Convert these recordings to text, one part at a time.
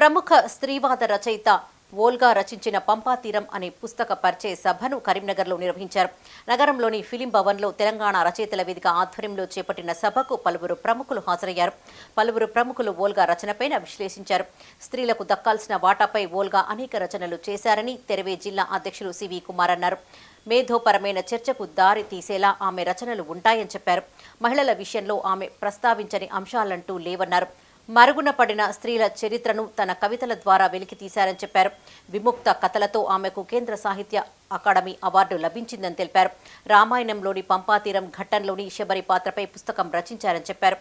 ప్రముఖ స్త్రీవాద రచయిత వోల్గా రచించిన పంపాతీరం అనే పుస్తక పరిచయ సభను కరీంనగర్లో నిర్వహించారు. నగరంలోని ఫిలిం భవన్లో తెలంగాణ రచయితల వేదిక ఆధ్వర్యంలో చేపట్టిన సభకు పలువురు ప్రముఖులు హాజరయ్యారు. పలువురు ప్రముఖులు వోల్గా రచనపైన విశ్లేషించారు. స్త్రీలకు దక్కాల్సిన వాటాపై వోల్గా అనేక రచనలు చేశారని తెరవే జిల్లా అధ్యక్షులు సివి కుమార్ అన్నారు. మేధోపరమైన చర్చకు దారి తీసేలా ఆమె రచనలు ఉంటాయని చెప్పారు. మహిళల విషయంలో ఆమె ప్రస్తావించని అంశాలంటూ లేవన్నారు. మరుగున పడిన స్త్రీల చరిత్రను తన కవితల ద్వారా వెలికి తీశారని చెప్పారు. విముక్త కథలతో ఆమెకు కేంద్ర సాహిత్య అకాడమీ అవార్డు లభించిందని తెలిపారు. రామాయణంలోని పంపాతీరం ఘట్టంలోని శబరి పాత్రపై పుస్తకం రచించారని చెప్పారు.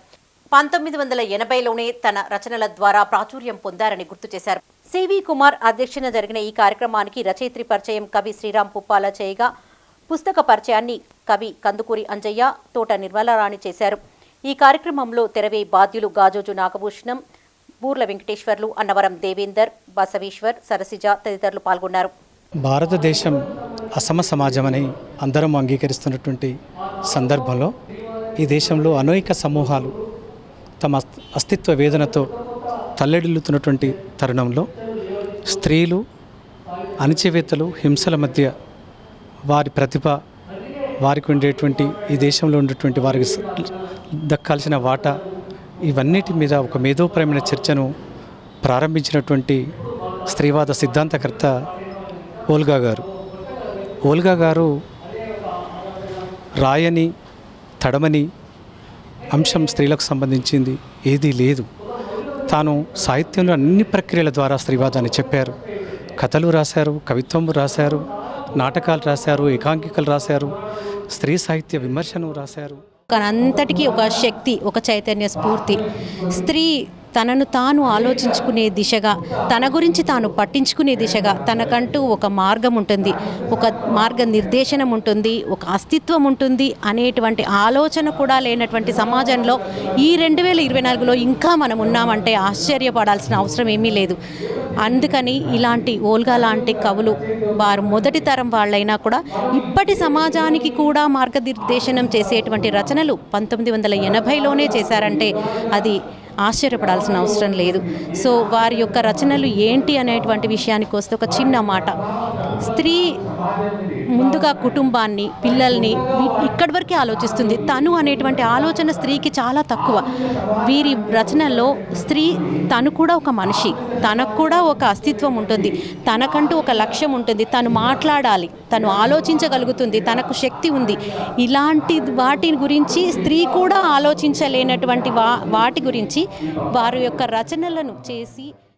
పంతొమ్మిది వందల ఎనభైలోనే తన రచనల ద్వారా ప్రాచుర్యం పొందారని గుర్తు చేశారు. సివి కుమార్ అధ్యక్షన జరిగిన ఈ కార్యక్రమానికి రచయిత్రి పరిచయం కవి శ్రీరామ్ పుప్పాల చేయగా పుస్తక పరిచయాన్ని కవి కందుకూరి అంజయ్య తోట నిర్మలారాణి చేశారు. ఈ కార్యక్రమంలో తెరవే బాధ్యులు గాజోజు నాగభూషణం బూర్ల వెంకటేశ్వర్లు అన్నవరం దేవేందర్ బసవేశ్వర్ సరసిజ తదితరులు పాల్గొన్నారు. భారతదేశం అసమ సమాజమని అందరం అంగీకరిస్తున్నటువంటి సందర్భంలో ఈ దేశంలో అనేక సమూహాలు తమ అస్తిత్వ వేదనతో తల్లడిల్లుతున్నటువంటి తరుణంలో స్త్రీలు అణచివేతలు హింసల మధ్య వారి ప్రతిభ వారికి ఉండేటువంటి ఈ దేశంలో ఉండేటువంటి వారికి దక్కాల్సిన వాటా ఇవన్నిటి మీద ఒక మేధోపరమైన చర్చను ప్రారంభించినటువంటి స్త్రీవాద సిద్ధాంతకర్త ఓల్గా గారు. ఓల్గా గారు రాయని తడమని అంశం స్త్రీలకు సంబంధించింది ఏదీ లేదు. తాను సాహిత్యంలో అన్ని ప్రక్రియల ద్వారా స్త్రీవాదాన్ని చెప్పారు. కథలు రాశారు కవిత్వం రాశారు నాటకాలు రాశారు ఏకాంకికలు రాశారు స్త్రీ సాహిత్య విమర్శను రాశారు. అంతటికీ ఒక శక్తి ఒక చైతన్య స్ఫూర్తి. స్త్రీ తనను తాను ఆలోచించుకునే దిశగా తన గురించి తాను పట్టించుకునే దిశగా తనకంటూ ఒక మార్గం ఉంటుంది ఒక మార్గ నిర్దేశనం ఉంటుంది ఒక అస్తిత్వం ఉంటుంది అనేటువంటి ఆలోచన కూడా లేనటువంటి సమాజంలో ఈ రెండు వేల ఇరవై నాలుగులో ఇంకా మనం ఉన్నామంటే ఆశ్చర్యపడాల్సిన అవసరం ఏమీ లేదు. అందుకని ఇలాంటి ఓల్గా లాంటి కవులు వారు మొదటి తరం వాళ్ళైనా కూడా ఇప్పటి సమాజానికి కూడా మార్గనిర్దేశనం చేసేటువంటి రచనలు పంతొమ్మిది వందల ఎనభైలోనే చేశారంటే అది ఆశ్చర్యపడాల్సిన అవసరం లేదు. సో వారి యొక్క రచనలు ఏంటి అనేటువంటి విషయానికి వస్తే ఒక చిన్న మాట. స్త్రీ ముందుగా కుటుంబాన్ని పిల్లల్ని ఇక్కడి వరకే ఆలోచిస్తుంది. తను అనేటువంటి ఆలోచన స్త్రీకి చాలా తక్కువ. వీరి రచనల్లో స్త్రీ తను కూడా ఒక మనిషి. తనకు కూడా ఒక అస్తిత్వం ఉంటుంది. తనకంటూ ఒక లక్ష్యం ఉంటుంది. తను మాట్లాడాలి. తను ఆలోచించగలుగుతుంది. తనకు శక్తి ఉంది. ఇలాంటి వాటి గురించి స్త్రీ కూడా ఆలోచించలేనటువంటి వా వాటి గురించి వారి యొక్క రచనలను చేసి